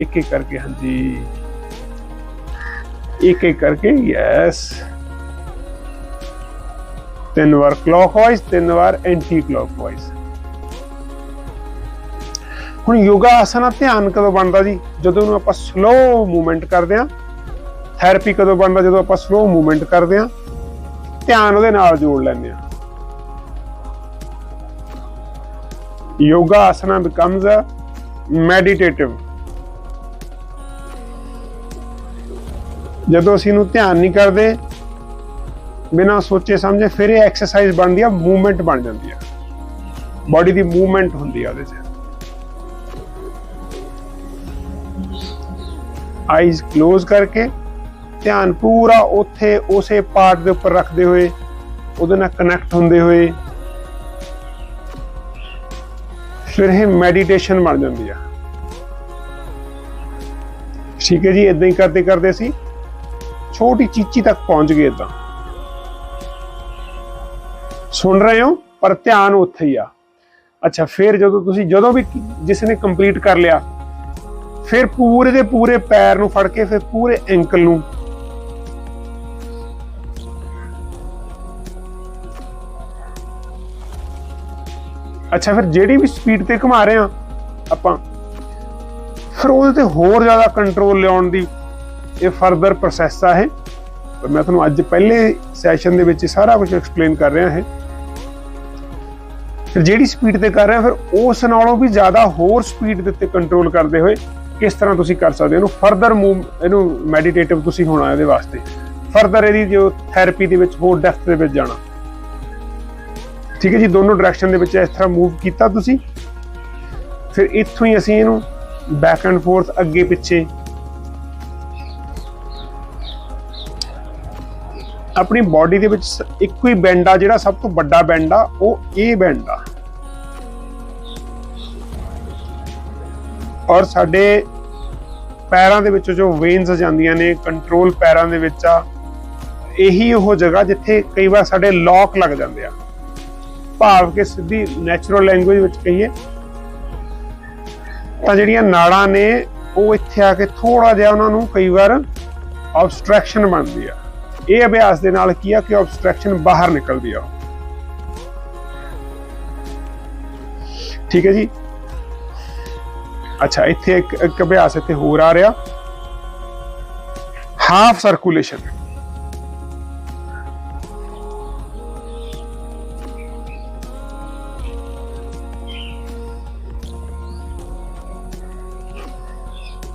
ਇੱਕ ਇੱਕ ਕਰਕੇ, ਹਾਂਜੀ। ਇੱਕ ਇੱਕ ਕਰਕੇ ਯੈਸ ਤਿੰਨ ਵਾਰ ਕਲੌਕਵਾਈਜ਼ ਤਿੰਨ ਵਾਰ ਐਂਟੀ ਕਲੌਕਵਾਈਜ਼ ਹੁਣ ਯੋਗਾ ਆਸਨਾ ਧਿਆਨ ਕਦੋਂ ਬਣਦਾ ਜੀ? ਜਦੋਂ ਨੂੰ ਆਪਾਂ ਸਲੋ ਮੂਵਮੈਂਟ ਕਰਦੇ ਆ ਥੈਰੇਪੀ ਕਦੋਂ ਬਣਦਾ? ਜਦੋਂ ਆਪਾਂ ਸਲੋ ਮੂਵਮੈਂਟ ਕਰਦੇ ਆ ਧਿਆਨ ਉਹਦੇ ਨਾਲ ਜੋੜ ਲੈਂਦੇ ਆ yoga asana becomes a meditative ਜਦੋਂ ਅਸੀਂ ਇਹਨੂੰ ਧਿਆਨ ਨਹੀਂ ਕਰਦੇ, ਬਿਨਾਂ ਸੋਚੇ ਸਮਝੇ ਫਿਰ ਇਹ ਐਕਸਰਸਾਈਜ਼ ਬਣਦੀ ਆ ਮੂਵਮੈਂਟ ਬਣ ਜਾਂਦੀ ਆ। ਬਾਡੀ ਦੀ ਮੂਵਮੈਂਟ ਹੁੰਦੀ ਆ ਉਹਦੇ 'ਚ। ਆਈਜ਼ ক্লোਜ਼ ਕਰਕੇ ਧਿਆਨ ਪੂਰਾ ਉੱਥੇ ਉਸੇ ਪਾਰਟ ਦੇ ਉੱਪਰ ਰੱਖਦੇ ਹੋਏ, ਉਹਦੇ ਨਾਲ ਕਨੈਕਟ ਹੁੰਦੇ ਹੋਏ, ਫਿਰ ਇਹ ਮੈਡੀਟੇਸ਼ਨ ਬਣ ਜਾਂਦੀ ਆ। ਠੀਕ ਹੈ ਜੀ ਇਦਾਂ ਹੀ ਕਰਦੇ ਕਰਦੇ ਅਸੀਂ ਛੋਟੀ ਚੀਚੀ ਤੱਕ ਪਹੁੰਚ ਗਏ ਇਦਾਂ। ਸੁਣ ਰਹੇ ਹੋ? ਪਰ ਧਿਆਨ ਉੱਥੇ ਹੀ ਆ। ਅੱਛਾ, ਫਿਰ ਜਦੋਂ ਤੁਸੀਂ ਜਦੋਂ ਵੀ ਜਿਸ ਨੇ ਕੰਪਲੀਟ ਕਰ ਲਿਆ, ਫਿਰ ਪੂਰੇ ਦੇ ਪੂਰੇ ਪੈਰ ਨੂੰ ਫੜ ਕੇ ਫਿਰ ਪੂਰੇ ਐਂਕਲ ਨੂੰ ਅੱਛਾ, ਫਿਰ ਜਿਹੜੀ ਵੀ ਸਪੀਡ ਤੇ ਘੁਮਾ ਰਹੇ ਆ ਆਪਾਂ, ਫਿਰ ਉਹਦੇ ਤੇ ਹੋਰ ਜ਼ਿਆਦਾ ਕੰਟਰੋਲ ਲਿਆਉਣ ਦੀ ਇਹ ਫਰਦਰ ਪ੍ਰੋਸੈਸ ਆ ਇਹ। ਪਰ ਮੈਂ ਤੁਹਾਨੂੰ ਅੱਜ ਪਹਿਲੇ ਸੈਸ਼ਨ ਦੇ ਵਿੱਚ ਸਾਰਾ ਕੁਝ ਐਕਸਪਲੇਨ ਕਰ ਰਿਹਾ ਹਾਂ ਫਿਰ ਜਿਹੜੀ ਸਪੀਡ ਤੇ ਕਰ ਰਿਹਾ ਫਿਰ ਉਸ ਨਾਲੋਂ ਵੀ ਜ਼ਿਆਦਾ ਹੋਰ ਸਪੀਡ ਦੇ ਉੱਤੇ ਕੰਟਰੋਲ ਕਰਦੇ ਹੋਏ ਕਿਸ ਤਰ੍ਹਾਂ ਤੁਸੀਂ ਕਰ ਸਕਦੇ ਹੋ? ਇਹਨੂੰ ਫਰਦਰ ਮੂਵ ਇਹਨੂੰ ਮੈਡੀਟੇਟਿਵ ਤੁਸੀਂ ਹੋਣਾ ਇਹਦੇ ਵਾਸਤੇ। ਫਰਦਰ ਇਹਦੀ ਜੋ ਥੈਰੇਪੀ ਦੇ ਵਿੱਚ, ਹੋਰ ਡੈਪਥ ਦੇ ਵਿੱਚ ਜਾਣਾ। ਠੀਕ ਹੈ ਜੀ, ਦੋਨੋਂ ਡਾਇਰੈਕਸ਼ਨ ਦੇ ਵਿੱਚ ਇਸ ਤਰ੍ਹਾਂ ਮੂਵ ਕੀਤਾ ਤੁਸੀਂ। ਫਿਰ ਇੱਥੋਂ ਹੀ ਅਸੀਂ ਇਹਨੂੰ ਬੈਕ ਐਂਡ ਫੋਰਥ ਅੱਗੇ ਪਿੱਛੇ ਆਪਣੀ ਬਾਡੀ ਦੇ ਵਿੱਚ ਸ- ਇੱਕੋ ਹੀ ਬੈਂਡ ਆ, ਜਿਹੜਾ ਸਭ ਤੋਂ ਵੱਡਾ ਬੈਂਡ ਆ, ਉਹ ਇਹ ਬੈਂਡ ਆ। ਔਰ ਸਾਡੇ ਪੈਰਾਂ ਦੇ ਵਿੱਚ ਜੋ ਵੇਨਸ ਜਾਂਦੀਆਂ ਨੇ ਕੰਟਰੋਲ ਪੈਰਾਂ ਦੇ ਵਿੱਚ ਆ, ਇਹੀ ਉਹ ਜਗ੍ਹਾ ਜਿੱਥੇ ਕਈ ਵਾਰ ਸਾਡੇ ਲੌਕ ਲੱਗ ਜਾਂਦੇ ਆ। ਭਾਵ ਕਿ ਸਿੱਧੀ ਨੈਚੁਰਲ ਲੈਂਗੁਏਜ ਵਿੱਚ ਕਹੀਏ, ਤਾਂ ਜਿਹੜੀਆਂ ਨਾੜਾਂ ਨੇ, ਉਹ ਇੱਥੇ ਆ ਕੇ ਥੋੜਾ ਜਿਹਾ ਉਹਨਾਂ ਨੂੰ ਕਈ ਵਾਰ ਆਬਸਟ੍ਰੈਕਸ਼ਨ ਬਣਦੀ ਆ। ਇਹ ਅਭਿਆਸ ਦੇ ਨਾਲ ਕੀ ਆ ਕਿ ਆਬਸਟ੍ਰੈਕਸ਼ਨ ਬਾਹਰ ਨਿਕਲਦੀ ਆ। ਠੀਕ ਹੈ ਜੀ। ਅੱਛਾ, ਇੱਥੇ ਇੱਕ ਇੱਕ ਅਭਿਆਸ ਇੱਥੇ ਹੋਰ ਆ ਰਿਹਾ। Half circulation